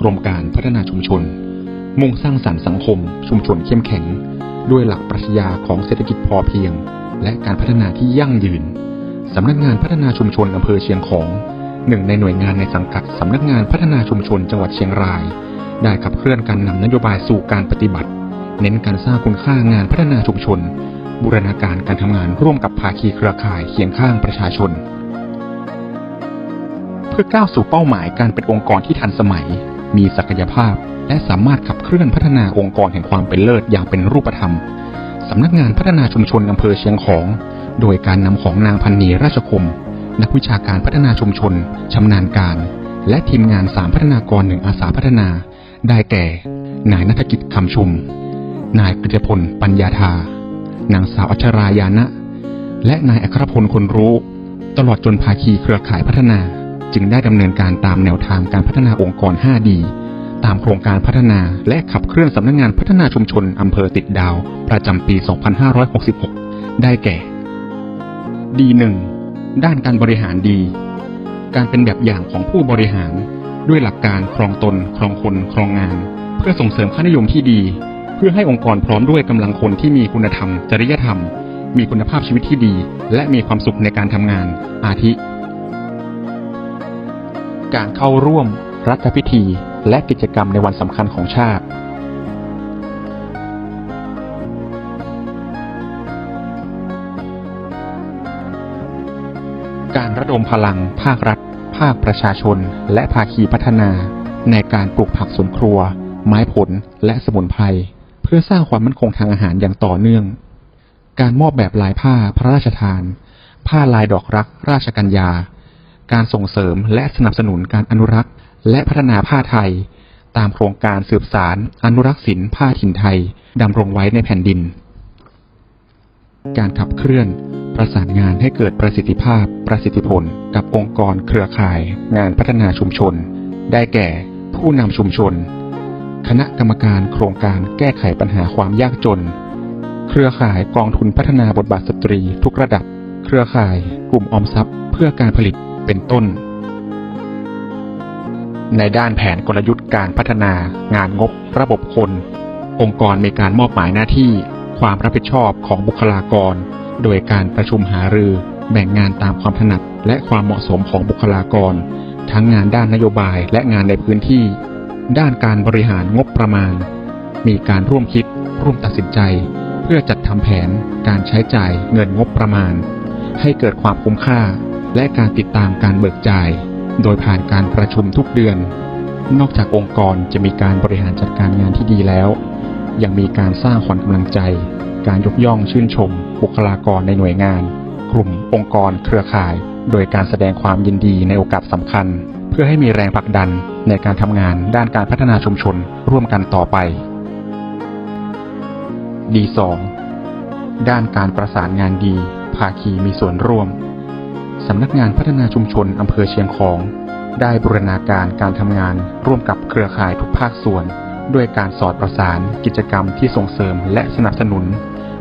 กรมการพัฒนาชุมชน มุ่งสร้างสรรค์สังคม ชุมชนเข้มแข็ง ด้วยหลักปรัชญาของเศรษฐกิจพอเพียง และการพัฒนาที่ยั่งยืน สำนักงานพัฒนาชุมชนอำเภอเชียงของหนึ่งในหน่วยงานในสังกัดสำนักงานพัฒนาชุมชนจังหวัดเชียงราย ได้ขับเคลื่อนการนำนโยบายสู่การปฏิบัติ เน้นการสร้างคุณค่างานพัฒนาชุมชน บูรณาการการทำงานร่วมกับภาคีเครือข่ายเคียงข้างประชาชน เพื่อก้าวสู่เป้าหมายการเป็นองค์กรที่ทันสมัย มีศักยภาพ และสามารถขับเคลื่อนพัฒนาองค์กรแห่งความเป็นเลิศอย่างเป็นรูปธรรมสำนักงานพัฒนาชุมชนอำเภอเชียงของ โดยการนำของนางพันนีราชคม นักวิชาการพัฒนาชุมชนชำนาญการ และทีมงานสามพัฒนากรหนึ่งอาสาพัฒนา ได้แก่ นายนัฐกิจคำชุม นายกฤษพลปัญญาธานางสาวอัชรายานะ และนายอัครพลคนรู้ ตลอดจนภาคีเครือข่ายพัฒนา จึงได้ดำเนินการตามแนวทางการพัฒนาองค์กร 5D ตามโครงการพัฒนาและขับเคลื่อนสำนักงานพัฒนาชุมชนอำเภอติดดาว ประจำปี 2566 ได้แก่ D1 ด้านการบริหารดี การเป็นแบบอย่างของผู้บริหาร ด้วยหลักการครองตน ครองคน ครองงาน เพื่อส่งเสริมค่านิยมที่ดี เพื่อให้องค์กรพร้อมด้วยกำลังคนที่มีคุณธรรม จริยธรรม มีคุณภาพชีวิตที่ดี และมีความสุขในการทำงาน อาทิ การเข้าร่วมรัฐพิธี และกิจกรรมในวันสำคัญของชาติการระดมพลัง ภาครัฐ ภาคประชาชน และภาคีพัฒนา ในการปลูกผักสวนครัว ไม้ผล และสมุนไพรเพื่อสร้างความมั่นคงทางอาหารอย่างต่อเนื่อง การมอบแบบลายผ้าพระราชทาน ผ้าลายดอกรัก ราชกัญญา การส่งเสริมและสนับสนุนการอนุรักษ์ และพัฒนาผ้าไทย ตามโครงการสืบสารอนุรักษ์ศิลป์ผ้าถิ่นไทยดำรงไว้ในแผ่นดิน การขับเคลื่อน ประสานงานให้เกิดประสิทธิภาพ ประสิทธิผล กับองค์กรเครือข่าย งานพัฒนาชุมชน ได้แก่ ผู้นำชุมชน คณะกรรมการโครงการแก้ไขปัญหาความยากจน เครือข่ายกองทุนพัฒนาบทบาทสตรีทุกระดับ เครือข่าย กลุ่มออมทรัพย์ เพื่อการผลิต เป็นต้น ในด้านแผนกลยุทธ์การพัฒนางานงบระบบคน องค์กรมีการมอบหมายหน้าที่ ความรับผิดชอบของบุคลากร โดยการประชุมหารือแบ่งงานตามความถนัดและความเหมาะสมของบุคลากร ทั้งงานด้านนโยบายและงานในพื้นที่ ด้านการบริหารงบประมาณ มีการร่วมคิด ร่วมตัดสินใจ เพื่อจัดทำแผนการใช้จ่ายเงินงบประมาณ ให้เกิดความคุ้มค่า และการติดตามการเบิกจ่าย โดยผ่านการประชุมทุกเดือน นอกจากองค์กรจะมีการบริหารจัดการงานที่ดีแล้ว ยังมีการสร้างขวัญกำลังใจ การยกย่องชื่นชม บุคลากรในหน่วยงาน กลุ่มองค์กร เครือข่าย โดยการแสดงความยินดีในโอกาสสำคัญ เพื่อให้มีแรงผลักดันในการทำงานด้านการพัฒนาชุมชนร่วมกันต่อไป D2 ด้านการประสานงานดี ภาคีมีส่วนร่วม สำนักงานพัฒนาชุมชนอำเภอเชียงของ ได้บูรณาการการทำงานร่วมกับเครือข่ายทุกภาคส่วน ด้วยการสอดประสานกิจกรรมที่ส่งเสริมและสนับสนุน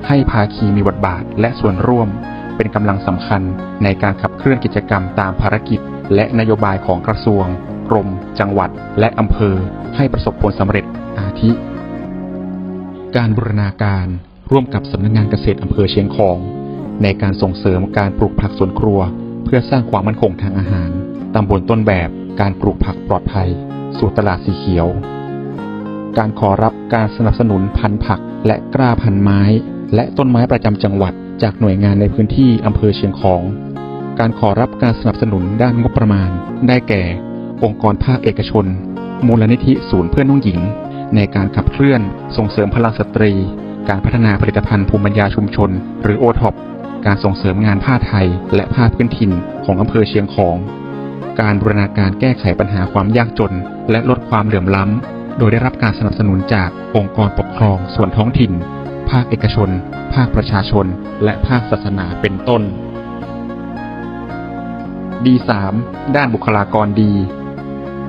ให้ภาคีมีบทบาทและส่วนร่วม เป็นกำลังสำคัญในการขับเคลื่อนกิจกรรมตามภารกิจ และนโยบายของกระทรวง กรม จังหวัด และอำเภอ ให้ประสบผลสำเร็จอาทิ การบูรณาการร่วมกับสำนักงานเกษตรอำเภอเชียงของ ในการส่งเสริมการปลูกผักสวนครัว เพื่อสร้างความมั่นคงทางอาหาร ตำบลต้นแบบการปลูกผักปลอดภัย สู่ตลาดสีเขียว การขอรับการสนับสนุนพันธุ์ผัก และกล้าพันธุ์ไม้ และต้นไม้ประจำจังหวัด จากหน่วยงานในพื้นที่อำเภอเชียงของ การขอรับการสนับสนุนด้านงบประมาณ ได้แก่ องค์กรภาคเอกชน มูลนิธิศูนย์เพื่อนน้องหญิง ในการขับเคลื่อน ส่งเสริมพลังสตรี การพัฒนาผลิตภัณฑ์ภูมิปัญญาชุมชน หรือโอท็อป การส่งเสริมงานผ้าไทย และผ้าพื้นถิ่นของอำเภอเชียงของ การบูรณาการแก้ไขปัญหาความยากจน และลดความเหลื่อมล้ำ โดยได้รับการสนับสนุนจากองค์กรปกครองส่วนท้องถิ่น ภาคเอกชน ภาคประชาชน และภาคศาสนาเป็นต้น D3 ด้านบุคลากรดี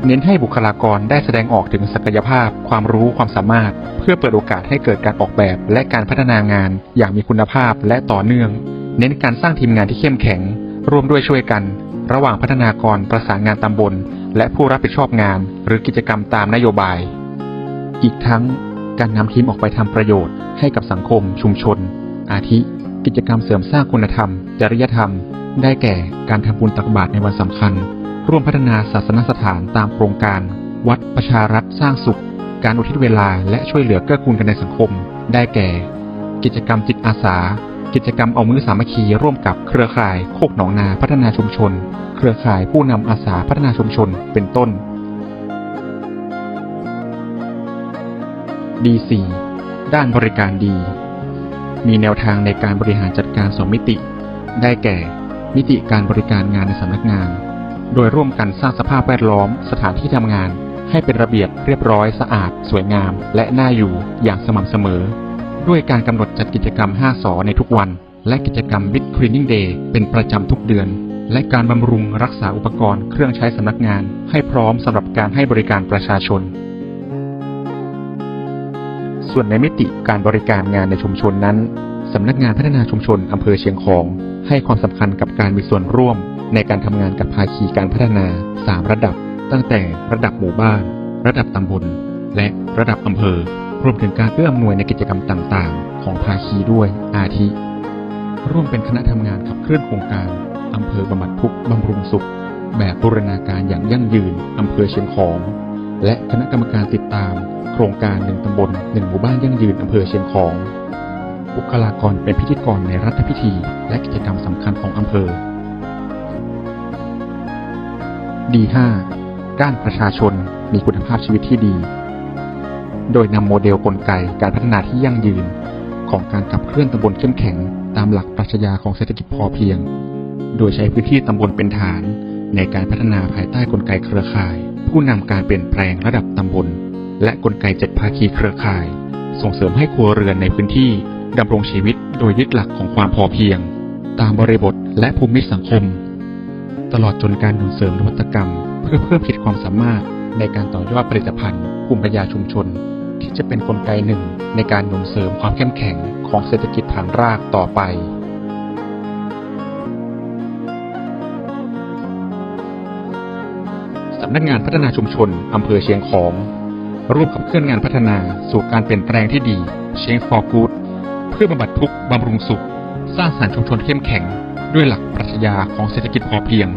เน้นให้บุคลากรได้แสดงออกถึงศักยภาพ ความรู้ความสามารถ เพื่อเปิดโอกาสให้เกิดการออกแบบและการพัฒนางานอย่างมีคุณภาพและต่อเนื่อง เน้นการสร้างทีมงานที่เข้มแข็ง ร่วมด้วยช่วยกัน ระหว่างพัฒนากรประสานงานตำบล และผู้รับผิดชอบงาน หรือกิจกรรมตามนโยบาย อีกทั้งการนำทีมออกไปทำประโยชน์ให้กับสังคม ชุมชน อาทิ กิจกรรมเสริมสร้างคุณธรรม จริยธรรม ได้แก่การทำบุญตักบาตรในวันสำคัญ ร่วมพัฒนาศาสนสถานตามโครงการ วัดประชารัฐสร้างสุข การอุทิศเวลาและช่วยเหลือเกื้อกูลกันในสังคม ได้แก่ กิจกรรมจิตอาสา กิจกรรมเอามือสามัคคีร่วมกับเครือข่ายโคกหนองนาพัฒนาชุมชน เครือข่ายผู้นำอาสาพัฒนาชุมชน เป็นต้น D4 ด้านบริการดี มีแนวทางในการบริหารจัดการสองมิติ ได้แก่ มิติการบริการงานในสำนักงาน โดยร่วมกันสร้างสภาพแวดล้อมสถานที่ทำงาน ให้เป็นระเบียบเรียบร้อยสะอาด สวยงาม และน่าอยู่อย่างสม่ำเสมอ ด้วยการกำหนดจัดกิจกรรม 5สอในทุกวัน และกิจกรรม Big Cleaning Day เป็นประจำทุกเดือน และการบำรุงรักษาอุปกรณ์เครื่องใช้สำนักงาน ให้พร้อมสำหรับการให้บริการประชาชน ส่วนในมิติการบริการงานในชุมชนนั้นสำนักงานพัฒนาชุมชนอำเภอเชียงของ ให้ความสำคัญกับการมีส่วนร่วม ในการทำงานกับภาคีการพัฒนา 3 ระดับ ตั้งแต่ระดับหมู่บ้าน ระดับตำบล และระดับอำเภอ รวมถึงการเอื้ออำนวยในกิจกรรมต่างๆ ของภาคีด้วยอาทิ ร่วมเป็นคณะทำงานขับเคลื่อนโครงการอำเภอบำบัดทุกข์บำรุงสุข แบบบูรณาการอย่างยั่งยืนอำเภอเชียงของ และคณะกรรมการติดตาม โครงการหนึ่งตำบลหนึ่งหมู่บ้านยั่งยืนอำเภอเชียงของบุคลากรเป็นพิธีกรในรัฐพิธี และกิจกรรมสำคัญของอำเภอ D5 ด้านประชาชนมีคุณภาพชีวิตที่ดี โดยนำโมเดลกลไกการพัฒนาที่ยั่งยืน ของการขับเคลื่อนตำบลเข้มแข็ง ตามหลักปรัชญาของเศรษฐกิจพอเพียง โดยใช้พื้นที่ตำบลเป็นฐาน ในการพัฒนาภายใต้กลไกเครือข่าย ผู้นำการเปลี่ยนแปลงระดับตำบล และกลไกเจ็ดภาคีเครือข่าย ส่งเสริมให้ครัวเรือนในพื้นที่ดำรงชีวิต โดยยึดหลักของความพอเพียง ตามบริบทและภูมิสังคม ตลอดจนการหนุนเสริมนวัตกรรม เพื่อเพิ่มขีดความสามารถในการต่อยอดผลิตภัณฑ์ภูมิปัญญาชุมชน ที่จะเป็นนกลไกหนึ่งในการหนุนเสริมความเข้มแข็งของเศรษฐกิจฐานรากต่อไปสำนักงานพัฒนาชุมชนอำเภอเชียงของร่วมขับเคลื่อนงานพัฒนาสู่การเปลี่ยนแปลงที่ดี Change for Good เพื่อบำบัดทุกข์บำรุงสุข สร้างสรรค์ชุมชนเข้มแข็ง ด้วยหลักปรัชญาของเศรษฐกิจพอเพียง